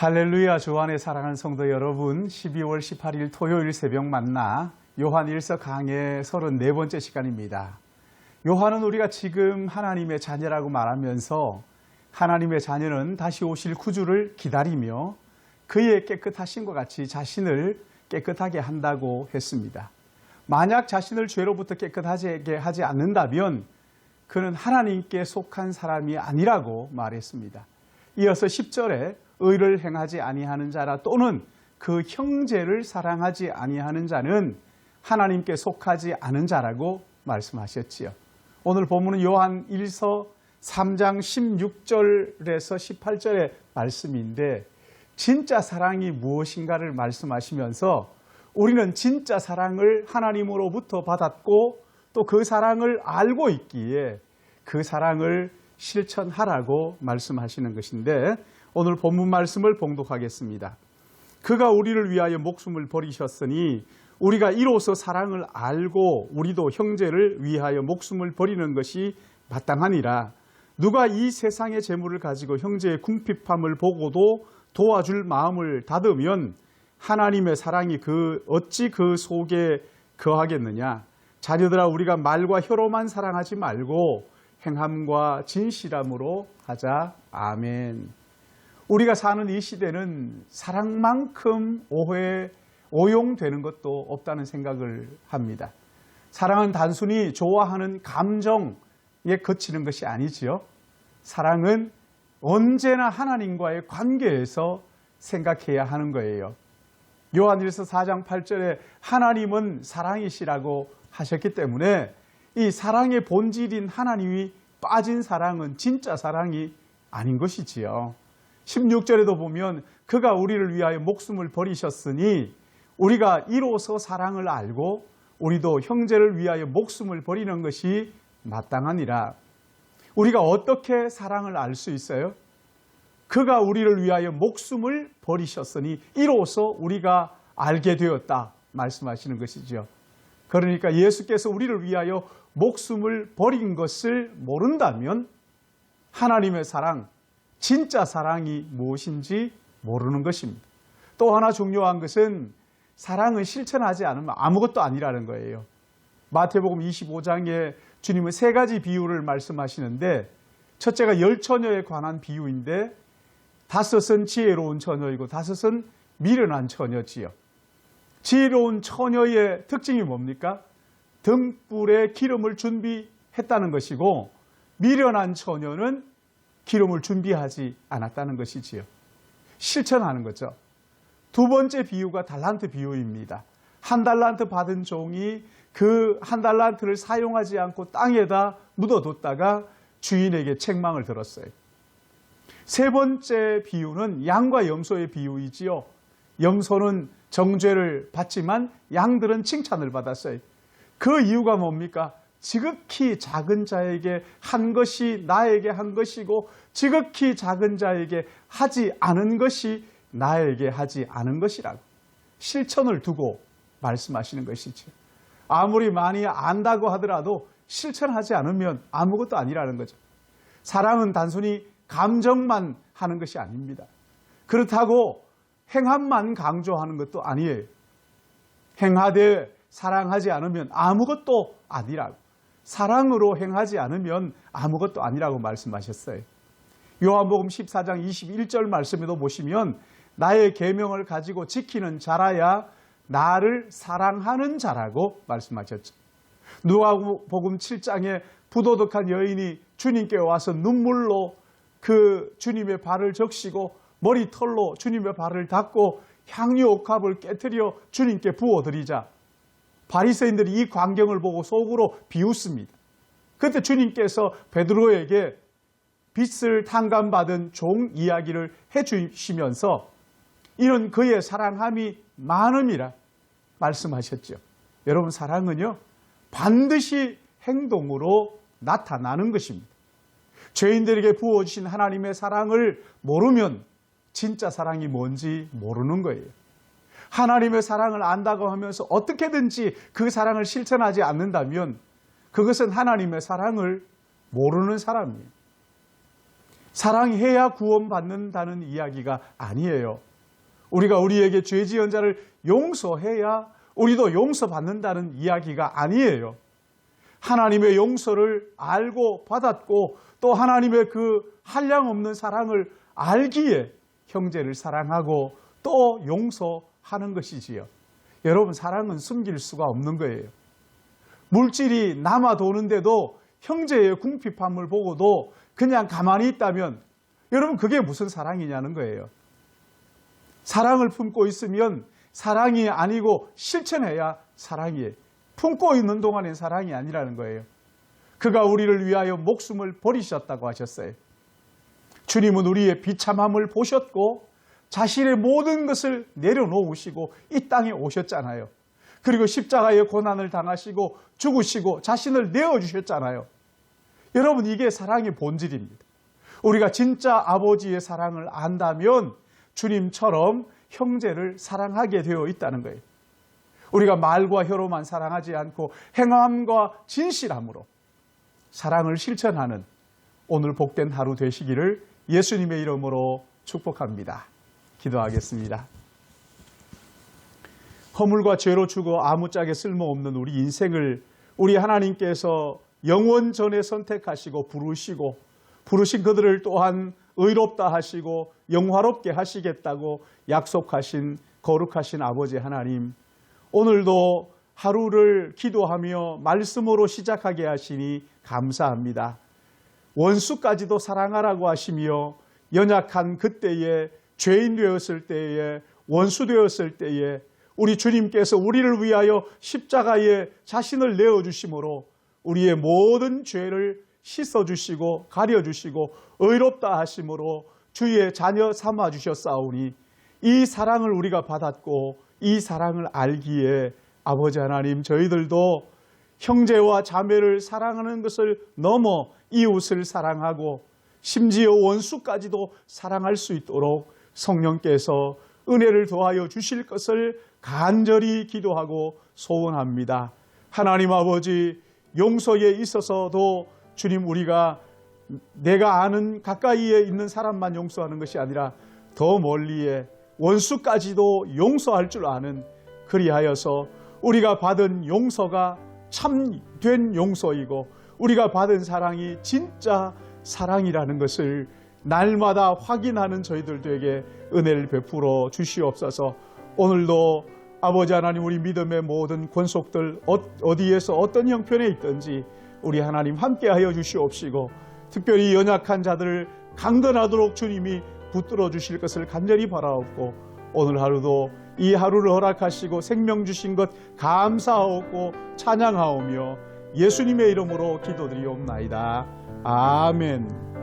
할렐루야 주 안에 사랑하는 성도 여러분 12월 18일 토요일 새벽 만나 요한 1서 강의 34번째 시간입니다. 요한은 우리가 지금 하나님의 자녀라고 말하면서 하나님의 자녀는 다시 오실 구주를 기다리며 그의 깨끗하신과 같이 자신을 깨끗하게 한다고 했습니다. 만약 자신을 죄로부터 깨끗하게 하지 않는다면 그는 하나님께 속한 사람이 아니라고 말했습니다. 이어서 10절에 의를 행하지 아니하는 자라 또는 그 형제를 사랑하지 아니하는 자는 하나님께 속하지 않은 자라고 말씀하셨지요. 오늘 본문은 요한 1서 3장 16절에서 18절의 말씀인데 진짜 사랑이 무엇인가를 말씀하시면서 우리는 진짜 사랑을 하나님으로부터 받았고 또 그 사랑을 알고 있기에 그 사랑을 실천하라고 말씀하시는 것인데 오늘 본문 말씀을 봉독하겠습니다. 그가 우리를 위하여 목숨을 버리셨으니 우리가 이로써 사랑을 알고 우리도 형제를 위하여 목숨을 버리는 것이 마땅하니라. 누가 이 세상의 재물을 가지고 형제의 궁핍함을 보고도 도와줄 마음을 닫으면 하나님의 사랑이 그 어찌 그 속에 거하겠느냐? 자녀들아 우리가 말과 혀로만 사랑하지 말고 행함과 진실함으로 하자. 아멘. 우리가 사는 이 시대는 사랑만큼 오해, 오용되는 것도 없다는 생각을 합니다. 사랑은 단순히 좋아하는 감정에 그치는 것이 아니지요. 사랑은 언제나 하나님과의 관계에서 생각해야 하는 거예요. 요한일서 4장 8절에 하나님은 사랑이시라고 하셨기 때문에 이 사랑의 본질인 하나님이 빠진 사랑은 진짜 사랑이 아닌 것이지요. 16절에도 보면 그가 우리를 위하여 목숨을 버리셨으니 우리가 이로써 사랑을 알고 우리도 형제를 위하여 목숨을 버리는 것이 마땅하니라. 우리가 어떻게 사랑을 알 수 있어요? 그가 우리를 위하여 목숨을 버리셨으니 이로써 우리가 알게 되었다 말씀하시는 것이죠. 그러니까 예수께서 우리를 위하여 목숨을 버린 것을 모른다면 하나님의 사랑, 진짜 사랑이 무엇인지 모르는 것입니다. 또 하나 중요한 것은 사랑을 실천하지 않으면 아무것도 아니라는 거예요. 마태복음 25장에 주님은 세 가지 비유를 말씀하시는데 첫째가 열 처녀에 관한 비유인데 다섯은 지혜로운 처녀이고 다섯은 미련한 처녀지요. 지혜로운 처녀의 특징이 뭡니까? 등불에 기름을 준비했다는 것이고 미련한 처녀는 기름을 준비하지 않았다는 것이지요. 실천하는 거죠. 두 번째 비유가 달란트 비유입니다. 한 달란트 받은 종이 그 한 달란트를 사용하지 않고 땅에다 묻어뒀다가 주인에게 책망을 들었어요. 세 번째 비유는 양과 염소의 비유이지요. 염소는 정죄를 받지만 양들은 칭찬을 받았어요. 그 이유가 뭡니까? 지극히 작은 자에게 한 것이 나에게 한 것이고 지극히 작은 자에게 하지 않은 것이 나에게 하지 않은 것이라고 실천을 두고 말씀하시는 것이죠. 아무리 많이 안다고 하더라도 실천하지 않으면 아무것도 아니라는 거죠. 사랑은 단순히 감정만 하는 것이 아닙니다. 그렇다고 행함만 강조하는 것도 아니에요. 행하되 사랑하지 않으면 아무것도 아니라고. 사랑으로 행하지 않으면 아무것도 아니라고 말씀하셨어요. 요한복음 14장 21절 말씀에도 보시면 나의 계명을 가지고 지키는 자라야 나를 사랑하는 자라고 말씀하셨죠. 누가복음 7장에 부도덕한 여인이 주님께 와서 눈물로 그 주님의 발을 적시고 머리털로 주님의 발을 닦고 향유 옥합을 깨뜨려 주님께 부어드리자 바리새인들이 이 광경을 보고 속으로 비웃습니다. 그때 주님께서 베드로에게 빛을 탕감받은 종 이야기를 해주시면서 이런 그의 사랑함이 많음이라 말씀하셨죠. 여러분 사랑은요 반드시 행동으로 나타나는 것입니다. 죄인들에게 부어주신 하나님의 사랑을 모르면 진짜 사랑이 뭔지 모르는 거예요. 하나님의 사랑을 안다고 하면서 어떻게든지 그 사랑을 실천하지 않는다면 그것은 하나님의 사랑을 모르는 사람이에요. 사랑해야 구원받는다는 이야기가 아니에요. 우리가 우리에게 죄 지은 자를 용서해야 우리도 용서받는다는 이야기가 아니에요. 하나님의 용서를 알고 받았고 또 하나님의 그 한량 없는 사랑을 알기에 형제를 사랑하고 또 용서 하는 것이지요. 여러분 사랑은 숨길 수가 없는 거예요. 물질이 남아 도는데도 형제의 궁핍함을 보고도 그냥 가만히 있다면 여러분 그게 무슨 사랑이냐는 거예요. 사랑을 품고 있으면 사랑이 아니고 실천해야 사랑이에요. 품고 있는 동안엔 사랑이 아니라는 거예요. 그가 우리를 위하여 목숨을 버리셨다고 하셨어요. 주님은 우리의 비참함을 보셨고 자신의 모든 것을 내려놓으시고 이 땅에 오셨잖아요. 그리고 십자가의 고난을 당하시고 죽으시고 자신을 내어주셨잖아요. 여러분 이게 사랑의 본질입니다. 우리가 진짜 아버지의 사랑을 안다면 주님처럼 형제를 사랑하게 되어 있다는 거예요. 우리가 말과 혀로만 사랑하지 않고 행함과 진실함으로 사랑을 실천하는 오늘 복된 하루 되시기를 예수님의 이름으로 축복합니다. 기도하겠습니다. 허물과 죄로 죽어 아무짝에 쓸모없는 우리 인생을 우리 하나님께서 영원 전에 선택하시고 부르시고 부르신 그들을 또한 의롭다 하시고 영화롭게 하시겠다고 약속하신 거룩하신 아버지 하나님 오늘도 하루를 기도하며 말씀으로 시작하게 하시니 감사합니다. 원수까지도 사랑하라고 하시며 연약한 그때에 죄인 되었을 때에 원수 되었을 때에 우리 주님께서 우리를 위하여 십자가에 자신을 내어 주심으로 우리의 모든 죄를 씻어 주시고 가려 주시고 의롭다 하심으로 주의 자녀 삼아 주셨사오니 이 사랑을 우리가 받았고 이 사랑을 알기에 아버지 하나님 저희들도 형제와 자매를 사랑하는 것을 넘어 이웃을 사랑하고 심지어 원수까지도 사랑할 수 있도록 성령께서 은혜를 더하여 주실 것을 간절히 기도하고 소원합니다. 하나님 아버지 용서에 있어서도 주님 우리가 내가 아는 가까이에 있는 사람만 용서하는 것이 아니라 더 멀리에 원수까지도 용서할 줄 아는 그리하여서 우리가 받은 용서가 참된 용서이고 우리가 받은 사랑이 진짜 사랑이라는 것을 날마다 확인하는 저희들에게 은혜를 베풀어 주시옵소서 오늘도 아버지 하나님 우리 믿음의 모든 권속들 어- 어디에서 어떤 형편에 있든지 우리 하나님 함께하여 주시옵시고 특별히 연약한 자들을 강건하도록 주님이 붙들어 주실 것을 간절히 바라옵고 오늘 하루도 이 하루를 허락하시고 생명 주신 것 감사하옵고 찬양하오며 예수님의 이름으로 기도드리옵나이다. 아멘.